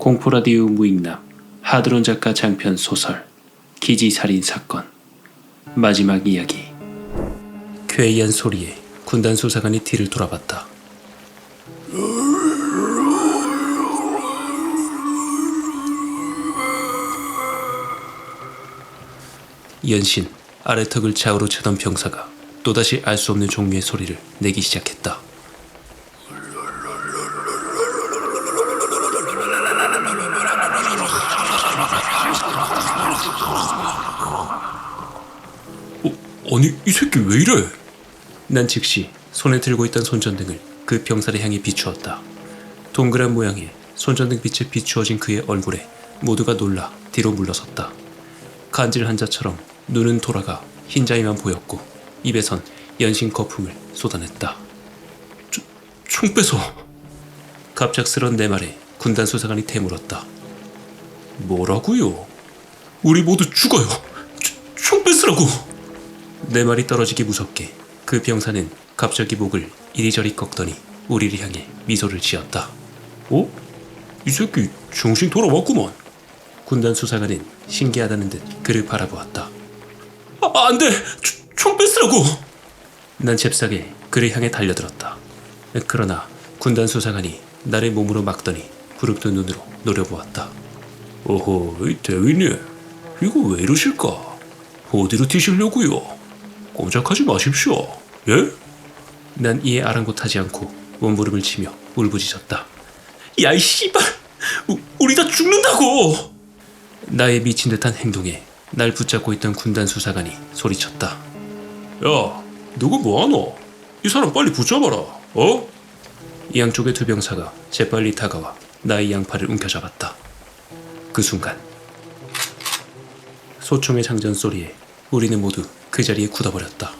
공포라디오 무익남 하드론 작가 장편 소설 기지살인 사건 마지막 이야기 괴이한 소리에 군단 수사관이 뒤를 돌아봤다. 연신 아래턱을 좌우로 쳐던 병사가 또다시 알 수 없는 종류의 소리를 내기 시작했다. 이 새끼 왜 이래? 난 즉시 손에 들고 있던 손전등을 그 병사를 향해 비추었다. 동그란 모양의 손전등 빛에 비추어진 그의 얼굴에 모두가 놀라 뒤로 물러섰다. 간질한 자처럼 눈은 돌아가 흰자위만 보였고 입에선 연신 거품을 쏟아냈다. 총, 총 빼서 갑작스런 내 말에 군단 수사관이 대물었다. 뭐라고요? 우리 모두 죽어요. 총- 총 뺏으라고. 내 말이 떨어지기 무섭게 그 병사는 갑자기 목을 이리저리 꺾더니 우리를 향해 미소를 지었다. 어? 이 새끼 정신 돌아왔구만. 군단 수사관은 신기하다는 듯 그를 바라보았다. 아, 안 돼! 총, 총 뺏으라고! 난 잽싸게 그를 향해 달려들었다. 그러나 군단 수사관이 나를 몸으로 막더니 부릅뜬 눈으로 노려보았다. 이 대위님, 이거 왜 이러실까? 어디로 튀시려고요? 꼼짝하지 마십시오. 예? 난 이에 아랑곳하지 않고 원부름을 치며 울부짖었다. 야, 이 씨발! 우, 우리 다 죽는다고! 나의 미친 듯한 행동에 날 붙잡고 있던 군단 수사관이 소리쳤다. 야, 누구 뭐하노? 이 사람 빨리 붙잡아라. 어? 양쪽의 두 병사가 재빨리 다가와 나의 양팔을 움켜잡았다. 그 순간 소총의 장전 소리에 우리는 모두 그 자리에 굳어버렸다.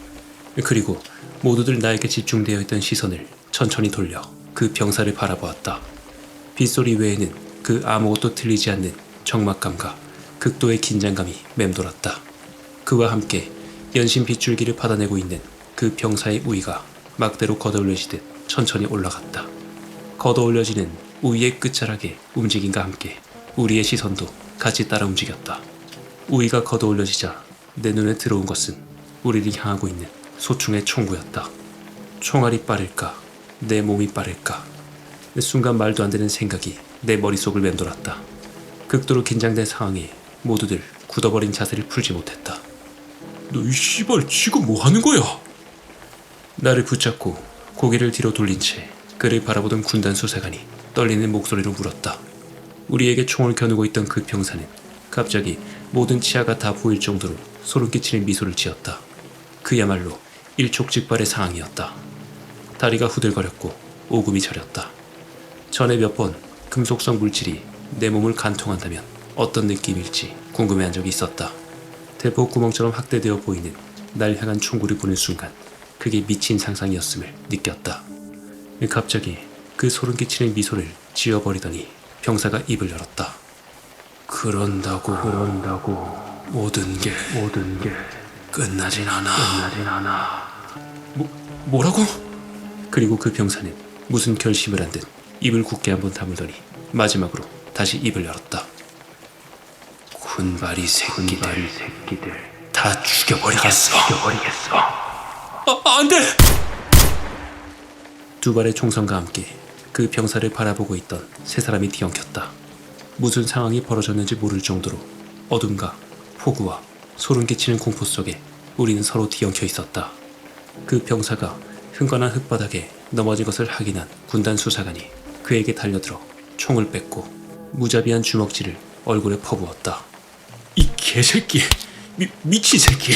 그리고 모두들 나에게 집중되어 있던 시선을 천천히 돌려 그 병사를 바라보았다. 빗소리 외에는 그 아무것도 들리지 않는 적막감과 극도의 긴장감이 맴돌았다. 그와 함께 연신 빗줄기를 받아내고 있는 그 병사의 우위가 막대로 걷어올려지듯 천천히 올라갔다. 걷어올려지는 우위의 끝자락의 움직임과 함께 우리의 시선도 같이 따라 움직였다. 우위가 걷어올려지자 내 눈에 들어온 것은 우리를 향하고 있는 소총의 총구였다. 총알이 빠를까? 내 몸이 빠를까? 순간 말도 안 되는 생각이 내 머릿속을 맴돌았다. 극도로 긴장된 상황에 모두들 굳어버린 자세를 풀지 못했다. 너 이 씨발 지금 뭐 하는 거야? 나를 붙잡고 고개를 뒤로 돌린 채 그를 바라보던 군단 수사관이 떨리는 목소리로 물었다. 우리에게 총을 겨누고 있던 그 병사는 갑자기 모든 치아가 다 보일 정도로 소름 끼치는 미소를 지었다. 그야말로 일촉즉발의 상황이었다. 다리가 후들거렸고 오금이 저렸다. 전에 몇 번 금속성 물질이 내 몸을 간통한다면 어떤 느낌일지 궁금해한 적이 있었다. 대포 구멍처럼 확대되어 보이는 날 향한 총구를 보는 순간 그게 미친 상상이었음을 느꼈다. 갑자기 그 소름 끼치는 미소를 지워버리더니 병사가 입을 열었다. 그런다고 그런다고 모든 게 모든 게 끝나진 않아 끝나진 않아 뭐 뭐라고? 그리고 그 병사는 무슨 결심을 한 듯 입을 굳게 한번 다물더니 마지막으로 다시 입을 열었다. 군바리 새끼들, 다 죽여버리겠어. 죽여버리겠어. 아, 안 돼! 두 발의 총성과 함께 그 병사를 바라보고 있던 세 사람이 뒤엉켰다. 무슨 상황이 벌어졌는지 모를 정도로 어둠과 폭우와 소름 끼치는 공포 속에 우리는 서로 뒤엉켜 있었다. 그 병사가 흥건한 흙바닥에 넘어진 것을 확인한 군단 수사관이 그에게 달려들어 총을 뺏고 무자비한 주먹질을 얼굴에 퍼부었다. 이 개새끼, 미, 미친 새끼.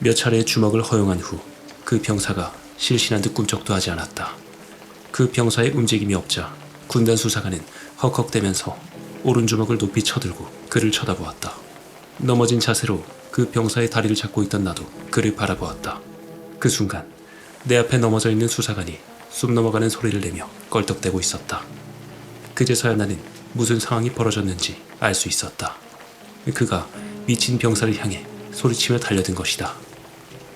몇 차례의 주먹을 허용한 후 그 병사가 실신한 듯 꿈쩍도 하지 않았다. 그 병사의 움직임이 없자 군단 수사관은 헉헉대면서 오른주먹을 높이 쳐들고 그를 쳐다보았다. 넘어진 자세로 그 병사의 다리를 잡고 있던 나도 그를 바라보았다. 그 순간 내 앞에 넘어져 있는 수사관이 숨 넘어가는 소리를 내며 껄떡대고 있었다. 그제서야 나는 무슨 상황이 벌어졌는지 알 수 있었다. 그가 미친 병사를 향해 소리치며 달려든 것이다.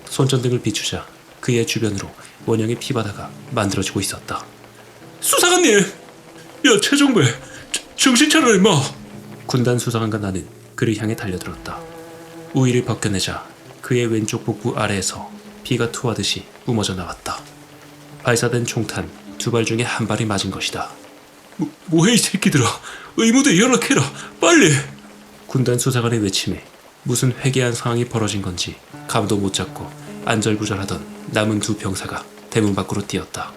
손전등을 비추자 그의 주변으로 원형의 피바다가 만들어지고 있었다. 수사관님! 야 최종배 정신 차려 임마. 군단 수사관과 나는 그를 향해 달려들었다. 우위를 벗겨내자 그의 왼쪽 복부 아래에서 피가 투하듯이 뿜어져 나왔다. 발사된 총탄 두 발 중에 한 발이 맞은 것이다. 뭐, 뭐해 이 새끼들아. 의무대 연락해라. 빨리. 군단 수사관의 외침에 무슨 회개한 상황이 벌어진 건지 감도 못 잡고 안절부절하던 남은 두 병사가 대문 밖으로 뛰었다.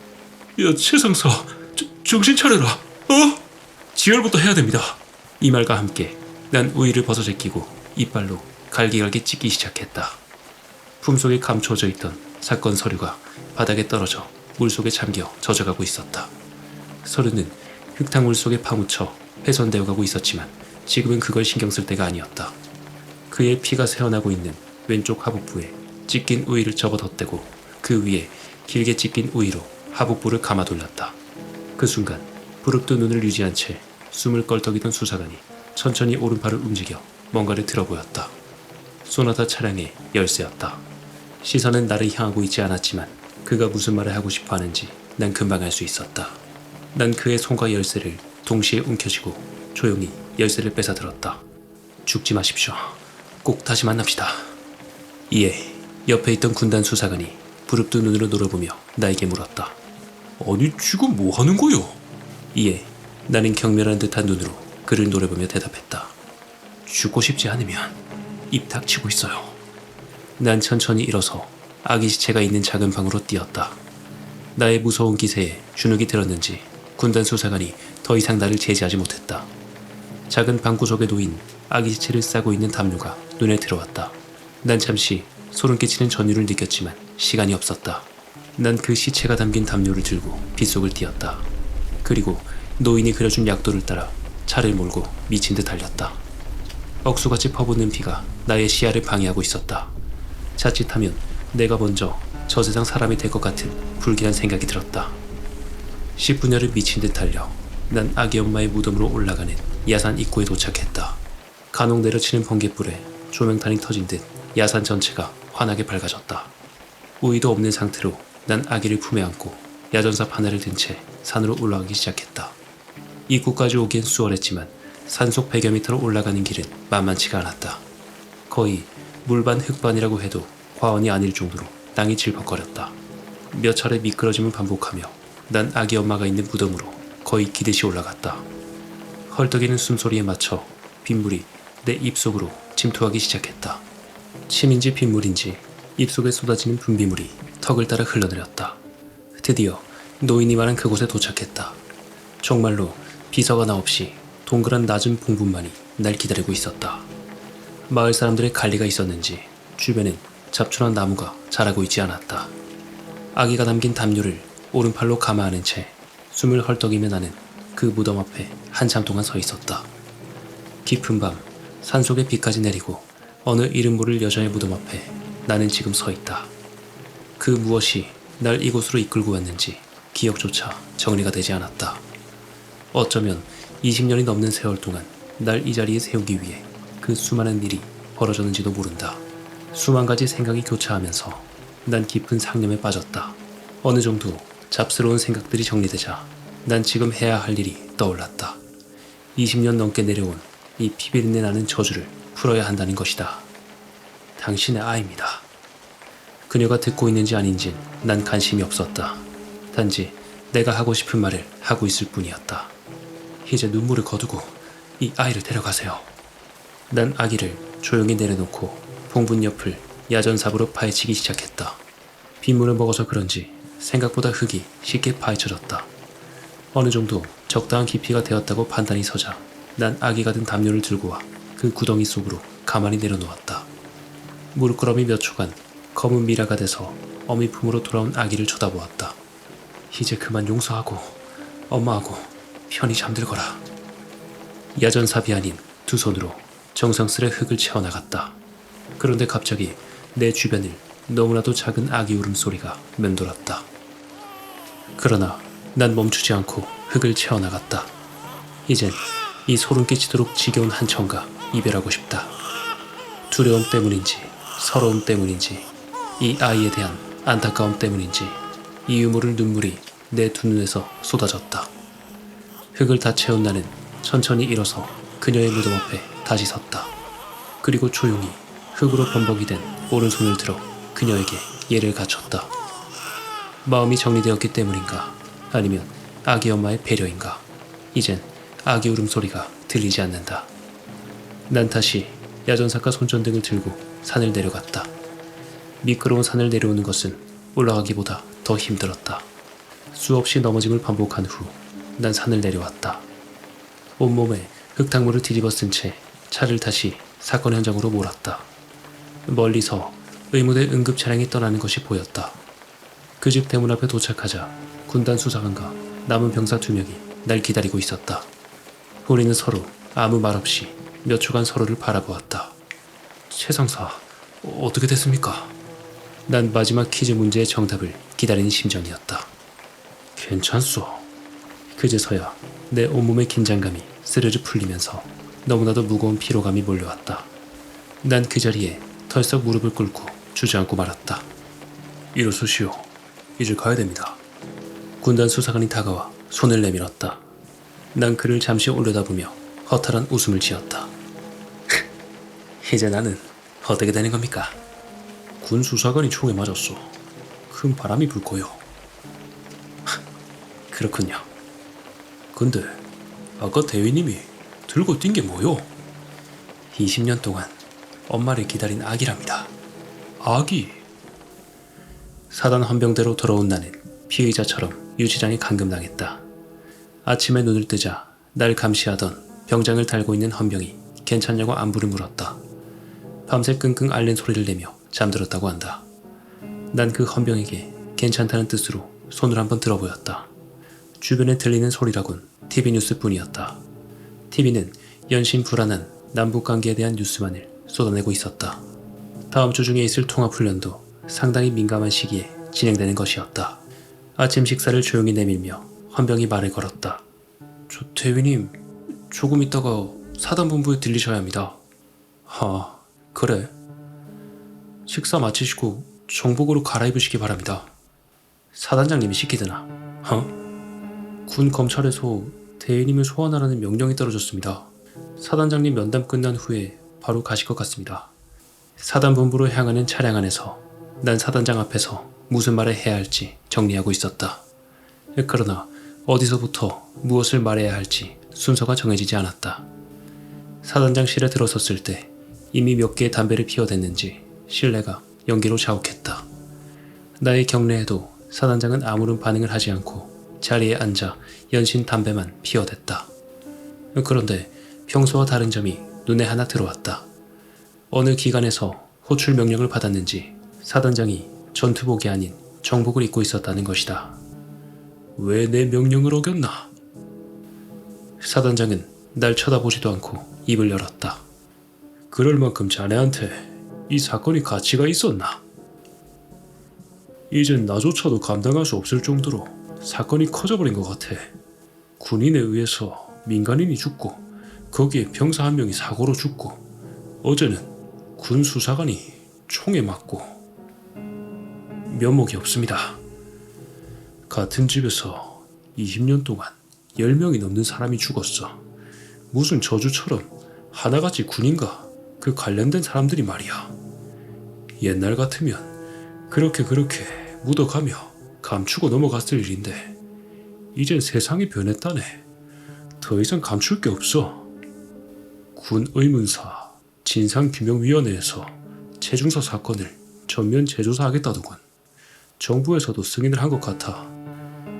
야 최상사. 정신 차려라. 어? 지혈부터 해야 됩니다 이 말과 함께 난 우위를 벗어 제끼고 이빨로 갈기갈기 찢기 시작했다 품속에 감춰져 있던 사건 서류가 바닥에 떨어져 물속에 잠겨 젖어가고 있었다 서류는 흙탕물 속에 파묻혀 훼손되어 가고 있었지만 지금은 그걸 신경 쓸 때가 아니었다. 그의 피가 새어나고 있는 왼쪽 하복부에 찢긴 우위를 접어 덧대고 그 위에 길게 찢긴 우위로 하복부를 감아 돌렸다. 그 순간 부릅뜬 눈을 유지한 채 숨을 껄떡이던 수사관이 천천히 오른팔을 움직여 뭔가를 들어 보였다. 소나타 차량의 열쇠였다. 시선은 나를 향하고 있지 않았지만 그가 무슨 말을 하고 싶어 하는지 난 금방 알 수 있었다. 난 그의 손과 열쇠를 동시에 움켜쥐고 조용히 열쇠를 뺏어들었다. 죽지 마십시오. 꼭 다시 만납시다. 이에 옆에 있던 군단 수사관이 부릅뜬 눈으로 노려보며 나에게 물었다. 아니 지금 뭐 하는 거요? 이에 나는 경멸한 듯한 눈으로 그를 노려보며 대답했다. 죽고 싶지 않으면 입 닥치고 있어요. 난 천천히 일어서 아기 시체가 있는 작은 방으로 뛰었다. 나의 무서운 기세에 주눅이 들었는지 군단 수사관이 더 이상 나를 제지하지 못했다. 작은 방구석에 놓인 아기 시체를 싸고 있는 담요가 눈에 들어왔다. 난 잠시 소름 끼치는 전율을 느꼈지만 시간이 없었다. 난 그 시체가 담긴 담요를 들고 빗속을 뛰었다. 그리고 노인이 그려준 약도를 따라 차를 몰고 미친 듯 달렸다. 억수같이 퍼붓는 피가 나의 시야를 방해하고 있었다. 자칫하면 내가 먼저 저 세상 사람이 될 것 같은 불길한 생각이 들었다. 10분여를 미친 듯 달려 난 아기 엄마의 무덤으로 올라가는 야산 입구에 도착했다. 간혹 내려치는 번개불에 조명탄이 터진 듯 야산 전체가 환하게 밝아졌다. 우위도 없는 상태로 난 아기를 품에 안고 야전사 하나를 든 채 산으로 올라가기 시작했다. 입구까지 오기엔 수월했지만 산속 100여 미터로 올라가는 길은 만만치가 않았다. 거의 물반 흙반이라고 해도 과언이 아닐 정도로 땅이 질퍽거렸다. 몇 차례 미끄러짐을 반복하며 난 아기 엄마가 있는 무덤으로 거의 기듯이 올라갔다. 헐떡이는 숨소리에 맞춰 빗물이 내 입속으로 침투하기 시작했다. 침인지 빗물인지 입속에 쏟아지는 분비물이 턱을 따라 흘러내렸다. 드디어 노인이 말한 그곳에 도착했다. 정말로 비서가 나 없이 동그란 낮은 봉분만이 날 기다리고 있었다. 마을 사람들의 관리가 있었는지 주변엔 잡초난 나무가 자라고 있지 않았다. 아기가 남긴 담요를 오른팔로 감아 안은 채 숨을 헐떡이며 나는 그 무덤 앞에 한참 동안 서 있었다. 깊은 밤 산속에 비까지 내리고 어느 이름 모를 여자의 무덤 앞에 나는 지금 서 있다. 그 무엇이 날 이곳으로 이끌고 왔는지 기억조차 정리가 되지 않았다. 어쩌면 20년이 넘는 세월 동안 날 이 자리에 세우기 위해 그 수많은 일이 벌어졌는지도 모른다. 수만 가지 생각이 교차하면서 난 깊은 상념에 빠졌다. 어느 정도 잡스러운 생각들이 정리되자 난 지금 해야 할 일이 떠올랐다. 20년 넘게 내려온 이 피비린내 나는 저주를 풀어야 한다는 것이다. 당신의 아이입니다. 그녀가 듣고 있는지 아닌진 난 관심이 없었다. 단지 내가 하고 싶은 말을 하고 있을 뿐이었다. 이제 눈물을 거두고 이 아이를 데려가세요. 난 아기를 조용히 내려놓고 봉분 옆을 야전삽으로 파헤치기 시작했다. 빗물을 먹어서 그런지 생각보다 흙이 쉽게 파헤쳐졌다. 어느 정도 적당한 깊이가 되었다고 판단이 서자 난 아기가 든 담요를 들고 와 그 구덩이 속으로 가만히 내려놓았다. 물끄러미 몇 초간 검은 미라가 돼서 어미 품으로 돌아온 아기를 쳐다보았다. 이제 그만 용서하고 엄마하고 편히 잠들거라. 야전삽이 아닌 두 손으로 정성스레 흙을 채워나갔다. 그런데 갑자기 내 주변을 너무나도 작은 아기 울음소리가 맴돌았다. 그러나 난 멈추지 않고 흙을 채워나갔다. 이젠 이 소름 끼치도록 지겨운 한청과 이별하고 싶다. 두려움 때문인지 서러움 때문인지 이 아이에 대한 안타까움 때문인지 이 유물을 눈물이 내 두 눈에서 쏟아졌다. 흙을 다 채운 나는 천천히 일어서 그녀의 무덤 앞에 다시 섰다. 그리고 조용히 흙으로 범벅이 된 오른손을 들어 그녀에게 예를 갖췄다. 마음이 정리되었기 때문인가 아니면 아기 엄마의 배려인가 이젠 아기 울음소리가 들리지 않는다. 난 다시 야전사과 손전등을 들고 산을 내려갔다. 미끄러운 산을 내려오는 것은 올라가기보다 더 힘들었다. 수없이 넘어짐을 반복한 후 난 산을 내려왔다. 온몸에 흙탕물을 뒤집어 쓴 채 차를 다시 사건 현장으로 몰았다. 멀리서 의무대 응급 차량이 떠나는 것이 보였다. 그 집 대문 앞에 도착하자 군단 수사관과 남은 병사 두 명이 날 기다리고 있었다. 우리는 서로 아무 말 없이 몇 초간 서로를 바라보았다. 최상사, 어떻게 됐습니까? 난 마지막 퀴즈 문제의 정답을 기다리는 심정이었다. 괜찮소. 그제서야 내 온몸의 긴장감이 스르르 풀리면서 너무나도 무거운 피로감이 몰려왔다. 난 그 자리에 털썩 무릎을 꿇고 주저앉고 말았다. 일어서시오. 이제 가야 됩니다. 군단 수사관이 다가와 손을 내밀었다. 난 그를 잠시 올려다보며 허탈한 웃음을 지었다. 이제 나는 어떻게 되는 겁니까? 군 수사관이 총에 맞았어. 큰 바람이 불 거요. 그렇군요. 근데 아까 대위님이 들고 뛴 게 뭐요? 20년 동안 엄마를 기다린 아기랍니다. 아기? 사단 헌병대로 돌아온 나는 피의자처럼 유치장에 감금당했다. 아침에 눈을 뜨자 날 감시하던 병장을 달고 있는 헌병이 괜찮냐고 안부를 물었다. 밤새 끙끙 앓는 소리를 내며 잠들었다고 한다. 난 그 헌병에게 괜찮다는 뜻으로 손을 한번 들어보였다. 주변에 들리는 소리라곤 TV 뉴스뿐이었다. TV는 연신 불안한 남북 관계에 대한 뉴스만을 쏟아내고 있었다. 다음 주 중에 있을 통합 훈련도 상당히 민감한 시기에 진행되는 것이었다. 아침 식사를 조용히 내밀며 헌병이 말을 걸었다. 조 대위님, 조금 있다가 사단본부에 들리셔야 합니다. 하, 그래. 식사 마치시고 정복으로 갈아입으시기 바랍니다. 사단장님이 시키드나, 어? 군 검찰에서 대위님을 소환하라는 명령이 떨어졌습니다. 사단장님 면담 끝난 후에 바로 가실 것 같습니다. 사단본부로 향하는 차량 안에서 난 사단장 앞에서 무슨 말을 해야 할지 정리하고 있었다. 그러나 어디서부터 무엇을 말해야 할지 순서가 정해지지 않았다. 사단장실에 들어섰을 때 이미 몇 개의 담배를 피워댔는지 실내가 연기로 자욱했다. 나의 경례에도 사단장은 아무런 반응을 하지 않고 자리에 앉아 연신 담배만 피워댔다. 그런데 평소와 다른 점이 눈에 하나 들어왔다. 어느 기관에서 호출 명령을 받았는지 사단장이 전투복이 아닌 정복을 입고 있었다는 것이다. 왜 내 명령을 어겼나? 사단장은 날 쳐다보지도 않고 입을 열었다. 그럴 만큼 자네한테 이 사건이 가치가 있었나? 이젠 나조차도 감당할 수 없을 정도로 사건이 커져버린 것 같아. 군인에 의해서 민간인이 죽고 거기에 병사 한 명이 사고로 죽고 어제는 군 수사관이 총에 맞고 면목이 없습니다. 같은 집에서 20년 동안 10명이 넘는 사람이 죽었어. 무슨 저주처럼 하나같이 군인과 그 관련된 사람들이 말이야. 옛날 같으면 그렇게 그렇게 묻어가며 감추고 넘어갔을 일인데 이젠 세상이 변했다네. 더 이상 감출 게 없어. 군 의문사 진상규명위원회에서 최중서 사건을 전면 재조사하겠다더군. 정부에서도 승인을 한 것 같아.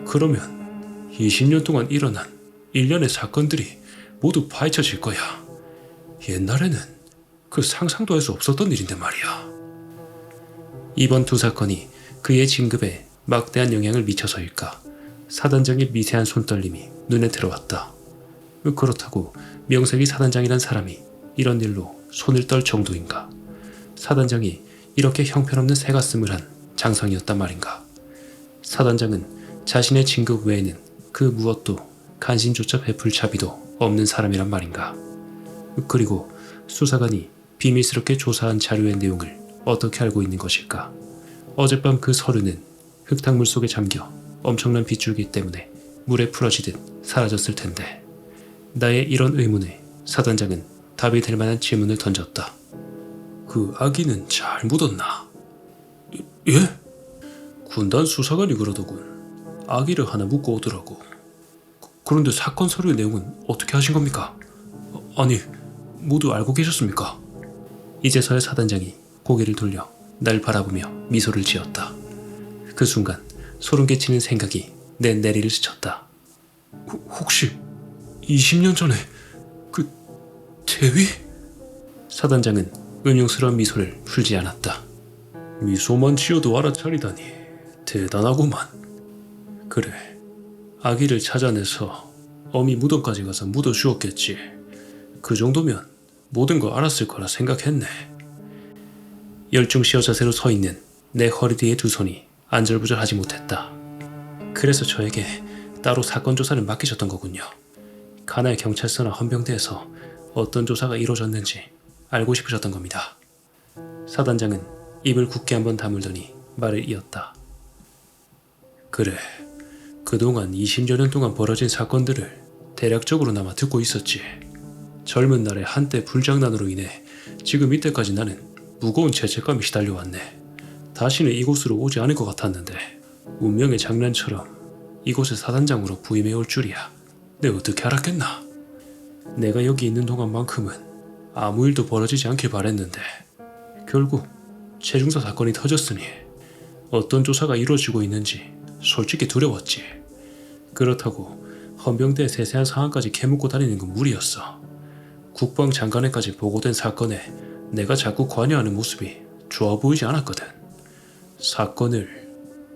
그러면 20년 동안 일어난 일련의 사건들이 모두 파헤쳐질 거야. 옛날에는 그 상상도 할 수 없었던 일인데 말이야. 이번 두 사건이 그의 진급에 막대한 영향을 미쳐서일까 사단장의 미세한 손떨림이 눈에 들어왔다. 그렇다고 명색이 사단장이란 사람이 이런 일로 손을 떨 정도인가? 사단장이 이렇게 형편없는 새 가슴을 한 장성이었단 말인가? 사단장은 자신의 진급 외에는 그 무엇도 간신조차 베풀 자비도 없는 사람이란 말인가? 그리고 수사관이 비밀스럽게 조사한 자료의 내용을 어떻게 알고 있는 것일까? 어젯밤 그 서류는 흙탕물 속에 잠겨 엄청난 빗줄기 때문에 물에 풀어지듯 사라졌을 텐데 나의 이런 의문에 사단장은 답이 될 만한 질문을 던졌다. 그 아기는 잘 묻었나? 예? 군단 수사관이 그러더군. 아기를 하나 묻고 오더라고. 그- 그런데 사건 서류의 내용은 어떻게 하신 겁니까? 어, 아니, 모두 알고 계셨습니까? 이제서야 사단장이 고개를 돌려 날 바라보며 미소를 지었다. 그 순간 소름 끼치는 생각이 내 내리를 스쳤다. 혹- 혹시 20년 전에 그 대위? 사단장은 은용스러운 미소를 풀지 않았다. 미소만 지어도 알아차리다니 대단하구만. 그래, 아기를 찾아내서 어미 무덤까지 가서 묻어주었겠지. 그 정도면 모든 걸 알았을 거라 생각했네. 열중 시어 자세로 서 있는 내 허리 뒤에 두 손이 안절부절하지 못했다. 그래서 저에게 따로 사건 조사를 맡기셨던 거군요. 가나의 경찰서나 헌병대에서 어떤 조사가 이루어졌는지 알고 싶으셨던 겁니다. 사단장은 입을 굳게 한번 다물더니 말을 이었다. 그래, 그동안 20여 년 동안 벌어진 사건들을 대략적으로나마 듣고 있었지. 젊은 날의 한때 불장난으로 인해 지금 이때까지 나는 무거운 죄책감이 시달려왔네. 다시는 이곳으로 오지 않을 것 같았는데 운명의 장난처럼 이곳의 사단장으로 부임해 올 줄이야. 내가 어떻게 알았겠나? 내가 여기 있는 동안만큼은 아무 일도 벌어지지 않길 바랬는데 결국 최중사 사건이 터졌으니 어떤 조사가 이루어지고 있는지 솔직히 두려웠지. 그렇다고 헌병대의 세세한 상황까지 캐묻고 다니는 건 무리였어. 국방장관에까지 보고된 사건에 내가 자꾸 관여하는 모습이 좋아 보이지 않았거든. 사건을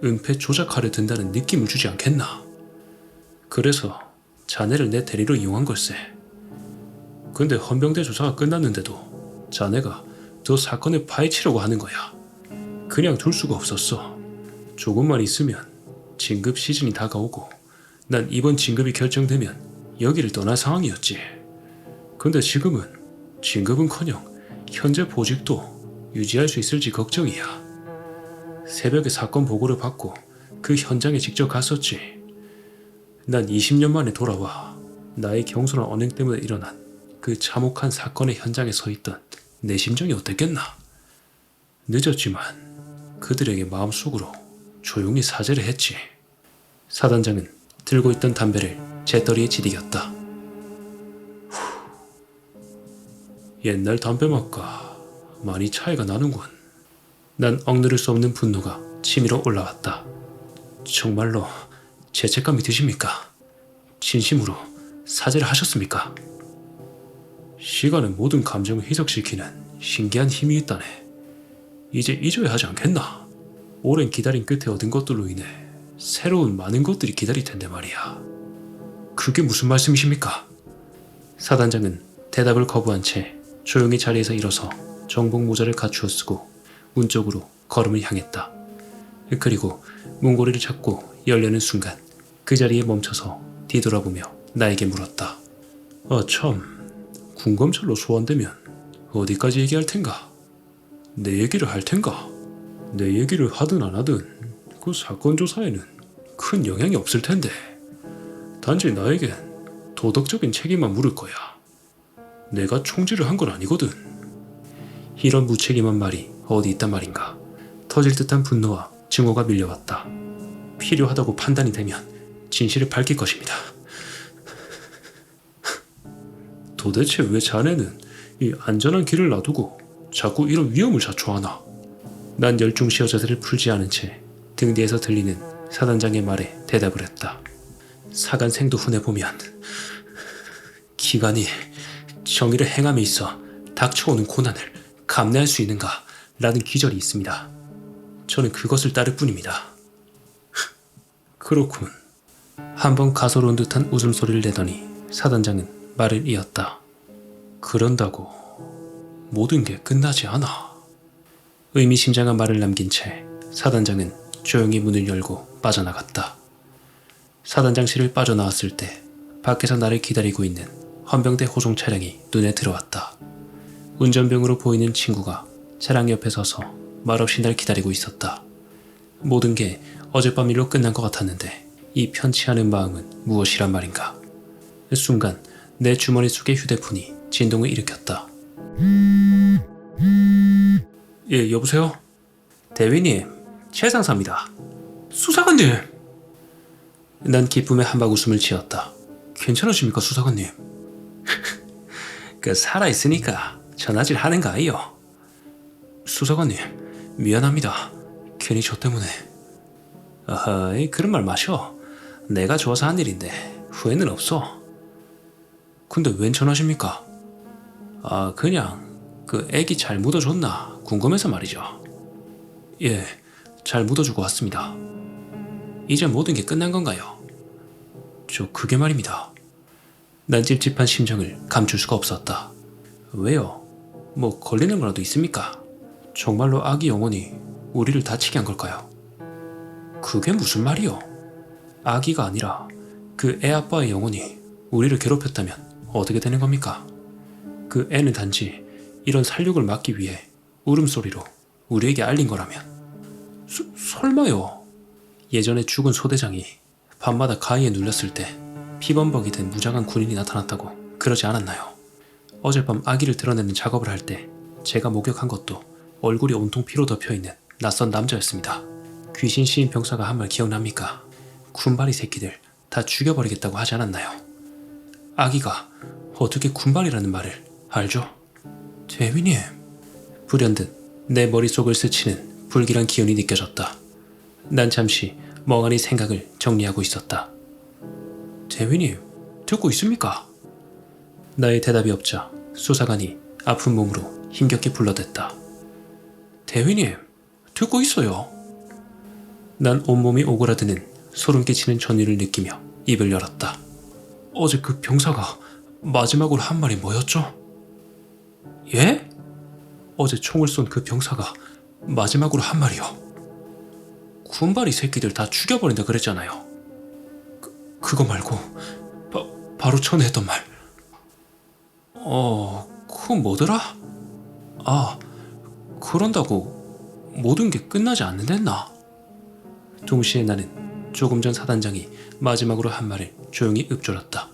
은폐 조작하려 든다는 느낌을 주지 않겠나? 그래서 자네를 내 대리로 이용한 걸세. 근데 헌병대 조사가 끝났는데도 자네가 저 사건을 파헤치려고 하는 거야. 그냥 둘 수가 없었어. 조금만 있으면 진급 시즌이 다가오고 난 이번 진급이 결정되면 여기를 떠날 상황이었지. 근데 지금은 진급은커녕 현재 보직도 유지할 수 있을지 걱정이야. 새벽에 사건 보고를 받고 그 현장에 직접 갔었지. 난 20년 만에 돌아와 나의 경솔한 언행 때문에 일어난 그 참혹한 사건의 현장에 서 있던 내 심정이 어땠겠나? 늦었지만 그들에게 마음속으로 조용히 사죄를 했지. 사단장은 들고 있던 담배를 재떨이에 지디겼다. 옛날 담배 맛과 많이 차이가 나는군. 난 억누를 수 없는 분노가 치밀어 올라왔다. 정말로 죄책감이 드십니까? 진심으로 사죄를 하셨습니까? 시간은 모든 감정을 희석시키는 신기한 힘이 있다네. 이제 잊어야 하지 않겠나? 오랜 기다림 끝에 얻은 것들로 인해 새로운 많은 것들이 기다릴 텐데 말이야. 그게 무슨 말씀이십니까? 사단장은 대답을 거부한 채 조용히 자리에서 일어서 정복 모자를 갖추어 쓰고 문 쪽으로 걸음을 향했다. 그리고 문고리를 찾고 열려는 순간 그 자리에 멈춰서 뒤돌아보며 나에게 물었다. 아 참, 군검찰로 소환되면 어디까지 얘기할 텐가? 내 얘기를 할 텐가? 내 얘기를 하든 안 하든 그 사건 조사에는 큰 영향이 없을 텐데 단지 나에겐 도덕적인 책임만 물을 거야. 내가 총질을 한 건 아니거든. 이런 무책임한 말이 어디 있단 말인가. 터질 듯한 분노와 증오가 밀려왔다. 필요하다고 판단이 되면 진실을 밝힐 것입니다. 도대체 왜 자네는 이 안전한 길을 놔두고 자꾸 이런 위험을 자초하나? 난 열중시어 자세를 풀지 않은 채등 뒤에서 들리는 사단장의 말에 대답을 했다. 사간 생도훈에 보면 기관이 정의를 행함에 있어 닥쳐오는 고난을 감내할 수 있는가? 라는 기절이 있습니다. 저는 그것을 따를 뿐입니다. 그렇군. 한번 가소로운 듯한 웃음소리를 내더니 사단장은 말을 이었다. 그런다고 모든 게 끝나지 않아. 의미심장한 말을 남긴 채 사단장은 조용히 문을 열고 빠져나갔다. 사단장실을 빠져나왔을 때 밖에서 나를 기다리고 있는 헌병대 호송 차량이 눈에 들어왔다. 운전병으로 보이는 친구가 차량 옆에 서서 말없이 날 기다리고 있었다. 모든 게 어젯밤 일로 끝난 것 같았는데 이 편치 않은 마음은 무엇이란 말인가? 순간 내 주머니 속의 휴대폰이 진동을 일으켰다. 예, 여보세요? 대위님, 최상사입니다. 수사관님! 난 기쁨에 한박 웃음을 지었다. 괜찮으십니까, 수사관님? 그 살아있으니까 전화질 하는 거 아니요? 수사관님, 미안합니다. 괜히 저 때문에. 아하이, 그런 말 마셔. 내가 좋아서 한 일인데 후회는 없어. 근데 웬 전화십니까? 아, 그냥 그 애기 잘 묻어줬나 궁금해서 말이죠. 예, 잘 묻어주고 왔습니다. 이제 모든 게 끝난 건가요? 저 그게 말입니다. 난 찝찝한 심정을 감출 수가 없었다. 왜요? 뭐 걸리는 거라도 있습니까? 정말로 아기 영혼이 우리를 다치게 한 걸까요? 그게 무슨 말이요? 아기가 아니라 그 애 아빠의 영혼이 우리를 괴롭혔다면 어떻게 되는 겁니까? 그 애는 단지 이런 살육을 막기 위해 울음소리로 우리에게 알린 거라면 수, 설마요? 예전에 죽은 소대장이 밤마다 가위에 눌렸을 때 피범벅이 된 무장한 군인이 나타났다고 그러지 않았나요? 어젯밤 아기를 드러내는 작업을 할 때 제가 목격한 것도 얼굴이 온통 피로 덮여있는 낯선 남자였습니다. 귀신 시인 병사가 한 말 기억납니까? 군발이 새끼들 다 죽여버리겠다고 하지 않았나요? 아기가 어떻게 군발이라는 말을 알죠? 재민님 불현듯 내 머릿속을 스치는 불길한 기운이 느껴졌다. 난 잠시 멍하니 생각을 정리하고 있었다. 재민님 듣고 있습니까? 나의 대답이 없자 수사관이 아픈 몸으로 힘겹게 불러댔다. 대위님 듣고 있어요. 난 온몸이 오그라드는 소름 끼치는 전율을 느끼며 입을 열었다. 어제 그 병사가 마지막으로 한 말이 뭐였죠? 예? 어제 총을 쏜 그 병사가 마지막으로 한 말이요. 군발이 새끼들 다 죽여버린다 그랬잖아요. 그, 그거 말고 바, 바로 전에 했던 말. 어, 그건 뭐더라? 아, 그런다고 모든 게 끝나지 않는댔나? 동시에 나는 조금 전 사단장이 마지막으로 한 말을 조용히 읊조렸다.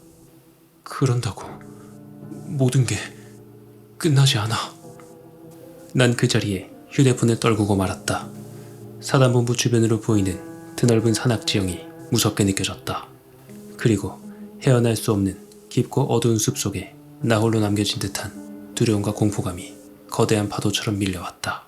그런다고 모든 게 끝나지 않아. 난 그 자리에 휴대폰을 떨구고 말았다. 사단본부 주변으로 보이는 드넓은 산악 지형이 무섭게 느껴졌다. 그리고 헤어날 수 없는 깊고 어두운 숲 속에 나 홀로 남겨진 듯한 두려움과 공포감이 거대한 파도처럼 밀려왔다.